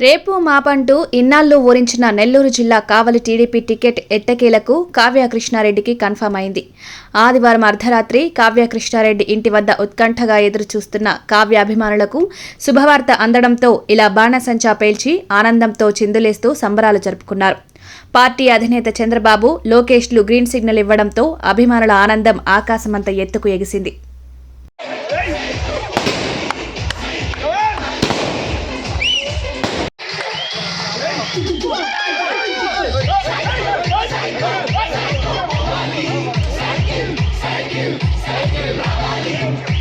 రేపు మాపంటూ ఇన్నాళ్ళు ఊరించిన నెల్లూరు జిల్లా కావలి టీడీపీ టికెట్ ఎట్టకేలకు కావ్య కృష్ణారెడ్డికి కన్ఫర్మ్ అయింది. ఆదివారం అర్ధరాత్రి కావ్య కృష్ణారెడ్డి ఇంటి వద్ద ఉత్కంఠగా ఎదురుచూస్తున్న కావ్య అభిమానులకు శుభవార్త అందడంతో ఇలా బాణసంచా పేల్చి ఆనందంతో చిందులేస్తూ సంబరాలు జరుపుకున్నారు. పార్టీ అధినేత చంద్రబాబు లోకేష్లు గ్రీన్ సిగ్నల్ ఇవ్వడంతో అభిమానుల ఆనందం ఆకాశమంత ఎత్తుకు ఎగిసింది. Thank you.